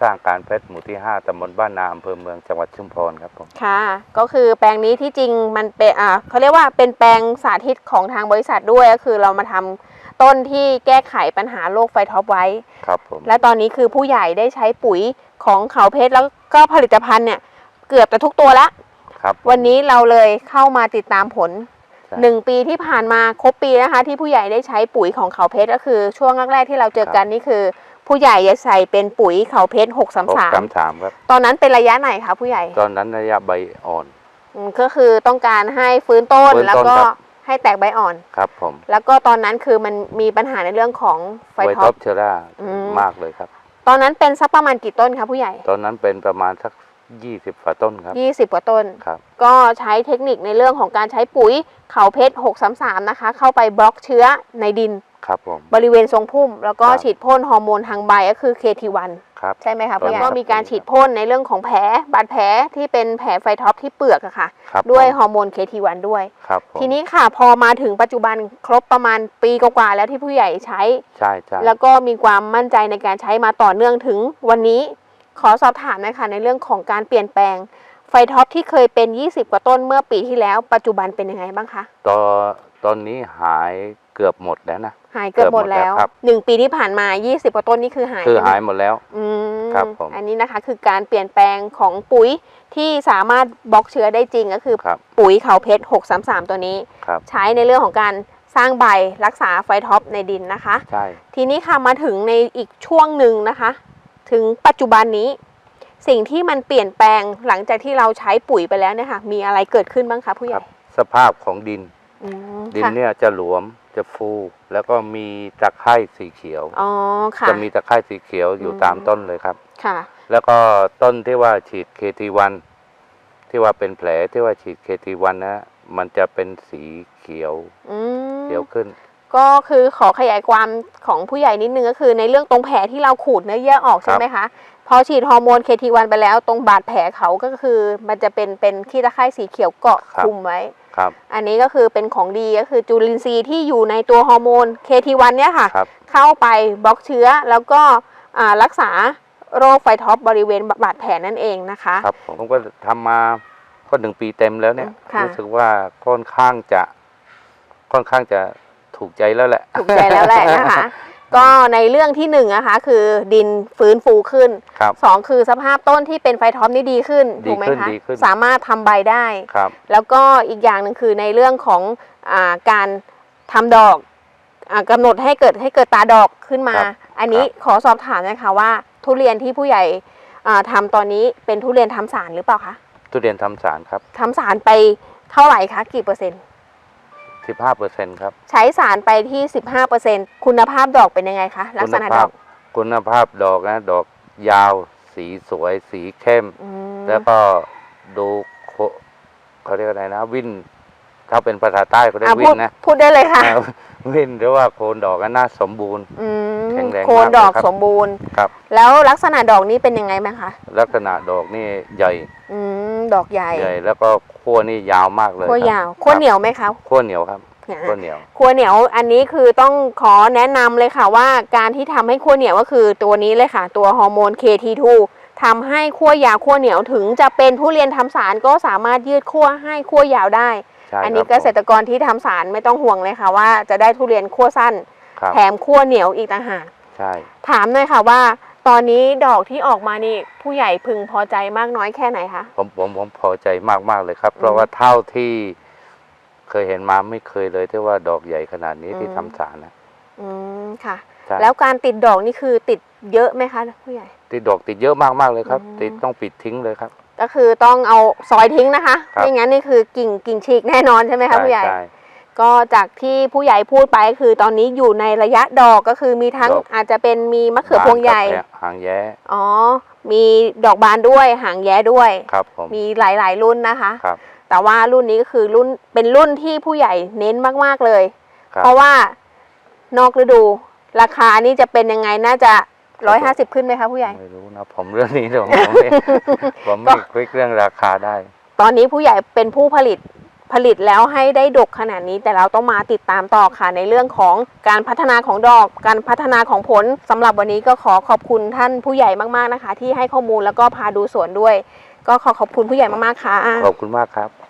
สร้างการเพชรหมู่ที่ 5ตำบลบ้านนาอำเภอเมืองจังหวัดชุมพรครับผม ค่ะ ก็คือแปลงนี้ที่จริงมันเป็นอ่าเขาเรียกว่าเป็นแปลงสาธิตของทางบริษัทด้วยก็คือเรามาทำต้นที่แก้ไขปัญหาโรคไฟท็อปไว้ ครับผม และตอนนี้คือผู้ใหญ่ได้ใช้ปุ๋ยของเขาเพชรแล้วก็ผลิตภัณฑ์เนี่ยเกือบจะทุกตัวละ ครับวันนี้เราเลยเข้ามาติดตามผลใช่หนึ่งปีที่ผ่านมาครบปีนะคะ ที่ผู้ใหญ่ได้ใช้ปุ๋ยของเขาเพชรก็คือ ช่วงแรกๆที่เราเจอกันนี่คือ ผู้ใหญ่จะใส่เป็นปุ๋ยเขาเพชรหกสามหกสามสามสามครับ ตอนนั้นเป็นระยะไหนคะผู้ใหญ่ ตอนนั้นระยะใบอ่อนอืมก็คือต้องการให้ฟื้นต้นฟื้นต้นแล้วก็ครับ ให้แตกใบอ่อน ครับผมแล้วก็ตอนนั้นคือมันมีปัญหาในเรื่องของไฟไวท็ท็ออป ปเชอร่าอืม มากเลยครับ ตอนนั้นเป็นสักประมาณกี่ต้นคะผู้ใหญ่ ตอนนั้นเป็นประมาณสักยี่สิบฝ่าต้นครับ 20 กว่าต้น ครับ ก็ใช้เทคนิคในเรื่องของการใช้ปุ๋ยเขาเพชร633 นะคะ เข้าไปบล็อกเชื้อในดิน ครับผม บริเวณทรงพุ่ม แล้วก็ครับฉีดพ่นฮอร์โมนทางใบก็คือ KT1 ครับ ใช่ไหมคะตอนพี่นั้นก็มีการฉีดพ่นในเรื่องของแผลบาดแผลที่เป็นแผลไฟท็อปที่เปลือกอะค่ะ ครับด้วยผมฮอร์โมน KT1 ด้วย ครับผมทีนี้ค่ะพอมาถึงปัจจุบันครบประมาณปีกว่าๆแล้วที่ผู้ใหญ่ใช้ ใช่ใช่แล้วก็มีความมั่นใจในการใช้มาต่อเนื่องถึงวันนี้ ขอสอบถามหนะคะในเรื่องของการเปลี่ยนแปลง ไฟท็อปที่เคยเป็น 20 กว่าต้นเมื่อปีที่แล้ว ปัจจุบันเป็นยังไงบ้างคะ ตอนตอนนี้หาย เกือบหมดแล้วนะหายเกือบหมดแล้วเกือบหมดแล้วครับหนึ่งปีที่ผ่านมา 20กว่าต้นนี่คือหายคือใช่ไมหายหมดแล้วอืมครับผมอันนี้นะคะคือการเปลี่ยนแปลงของปุ๋ยที่สามารถบล็อกเชื้อได้จริงก็คือครับปุ๋ยเขาเพชร 633 ตัวนี้ครับใช้ในเรื่องของการสร้างใบรักษาไฟท็อปในดินนะคะใช่ทีนี้ค่ะมาถึงในอีกช่วงหนึ่งนะคะ ถึงปัจจุบันนี้ สิ่งที่มันเปลี่ยนแปลงหลังจากที่เราใช้ปุ๋ยไปแล้วเนี่ยค่ะมีอะไรเกิดขึ้นบ้างคะผู้ใหครัญ่บสภาพของดินอืม ดินค่ะเนี่ยจะหลวมจะฟูแล้วก็มีตะไคร่สีเขียวอ๋อค่ะจะมีตะไคร่สีเขียวอยู่อืมตามต้นเลยครับค่ะ แล้วก็ต้นที่ว่าฉีด KT1 ที่ว่าเป็นแผลที่ว่าฉีด KT1 นะมันจะเป็นสีเขียวอืมเขียวขึ้น ก็คือขอขยายความของผู้ใหญ่นิดนึงก็คือ ในเรื่องตรงแผลที่เราขูดเนื้อเยื่อออกครัใช่บไหมคะพอฉีดฮอร์โมน KT1 ไปแล้ว ตรงบาดแผลเขาก็คือ มันจะเป็นเป็นขี้ตะไคร่สีเขียวเกาะคลุมไว้ ครับ อันนี้ก็คือเป็นของดีก็คือจุลินทรีย์ที่อยู่ในตัวฮอร์โมน KT1 เนี่ยค่ะ ครับ เข้าไปบล็อกเชื้อแล้วก็อ่ารักษาโรคไฟท็อปบริเวณบาดแผลนั่นเองนะคะ ครับผมผมก็ทำมาก็หนึ่งปีเต็มแล้วเนี่ย ค่ะ รู้สึกว่าค่อนข้างจะ ค่อนข้างจะถูกใจแล้วแหละ ถูกใจแล้วแหละนะคะ ก็ในเรื่องที่หนึ่งนะคะ คือดินฟื้นฟูขึ้นครับสองคือสภาพต้นที่เป็นไฟท็อปนี่ดีขึ้นดีถูกไหมขึ้นคะดีขึ้น สามารถทำใบได้ ครับ แล้วก็อีกอย่างหนึ่งคือในเรื่องของอาการทำดอกอากำหนดให้เกิดให้เกิดตาดอกขึ้นมา ครับอันนี้ครับขอสอบถามนะคะว่า ทุเรียนที่ผู้ใหญ่อ่าทำตอนนี้เป็นทุเรียนทำสารหรือเปล่าคะทุเรียนทำสารครับ ทำสารไปเท่าไหร่คะกี่เปอร์เซ็นต์ 15เปอร์เซ็นต์ครับใช้สารไปที่ 15%คุณภาพดอกเป็นยังไงคะ ลักษณะดอกคุณภาพดอกนะดอกยาวสีสวยสีเข้ม อืมแล้วก็ดูโคเขาเรียกอะไรนะ วินถ้าเป็นภาษาใต้เขาเรียอะกวิพูดนนะพูดได้เลยค่ะ อ่าวินหรือว่าโคนดอกก็น่าสมบูรณ์ อืมแข็งแรงโคนดอกมากเลยครับ สมบูรณ์ ครับ แล้วลักษณะดอกนี้เป็นยังไงบ้างคะ ลักษณะดอกนี่ใหญ่ อืม ดอกใหญ่ใหญ่แล้วก็ขั้วนี่ยาวมากเลยขั้วครับยาวขั้วเหนียวไหมคะขั้วเหนียวครับเนี่ยขั้วเหนียวขั้วเหนียวอันนี้คือต้องขอแนะนำเลยค่ะว่าการที่ทำให้ขั้วเหนียวก็คือตัวนี้เลยค่ะ ตัวฮอร์โมน KT2 ทำให้ขั้วยาวขั้วเหนียวถึงจะเป็นทุเรียนทำสารก็สามารถยืดขั้วให้ขั้วยาวได้ใช่อันนี้คเกรับษตรกรที่ทำสารไม่ต้องห่วงเลยค่ะ ว่าจะได้ทุเรียนขั้วสั้นครับแถมขั้วเหนียวอีกต่างหากใช่ถามหน่อยค่ะว่า ตอนนี้ดอกที่ออกมานี่ผู้ใหญ่พึงพอใจมากน้อยแค่ไหนคะ ผมผมผมพอใจมากมากๆเลยครับอืมเพราะว่าเท่าที่เคยเห็นมาไม่เคยเลยที่ว่าดอกใหญ่ขนาดนี้อืมที่ทำสารนะ อืมค่ะ ใช่ แล้วการติดดอกนี่คือติดเยอะไหมคะผู้ใหญ่ ติดดอกติดเยอะมากมากๆเลยครับ อืม ติดต้องปิดทิ้งเลยครับ ก็คือต้องเอาซอยทิ้งนะคะครับ ไม่งั้นนี่คือกิ่งกิ่งฉีกแน่นอนใช่ไหมคะผู้ใหญ่ ใช่ ก็จากที่ผู้ใหญ่พูดไปคือตอนนี้อยู่ในระยะดอกก็คือมีทั้งดอก อาจจะเป็นมีมะเขือพวงใหญ่บานกับหางแย้อ๋อ มีดอกบานด้วยหางแย้ด้วย ครับผม มีหลายๆรุ่นนะคะ ครับแต่ว่ารุ่นนี้ก็คือรุ่นเป็นรุ่นที่ผู้ใหญ่เน้นมากๆเลย ครับ เพราะว่านอกฤดู ราคานี่จะเป็นยังไงน่าจะร้อยห้าสิบขึ้นไหมคะผู้ใหญ่ ไม่รู้นะผมเรื่องนี้ผมผมไม่ ผมไม่คลิกเรื่องราคาได้ ตอนนี้ผู้ใหญ่เป็นผู้ผลิต ผลิตแล้วให้ได้ดกขนาดนี้ แต่เราต้องมาติดตามต่อค่ะในเรื่องของการพัฒนาของดอก การพัฒนาของผลสำหรับวันนี้ก็ขอขอบคุณท่านผู้ใหญ่มากๆนะคะ ที่ให้ข้อมูลแล้วก็พาดูสวนด้วย ก็ขอขอบคุณผู้ใหญ่มากๆค่ะ ขอบคุณมากครับ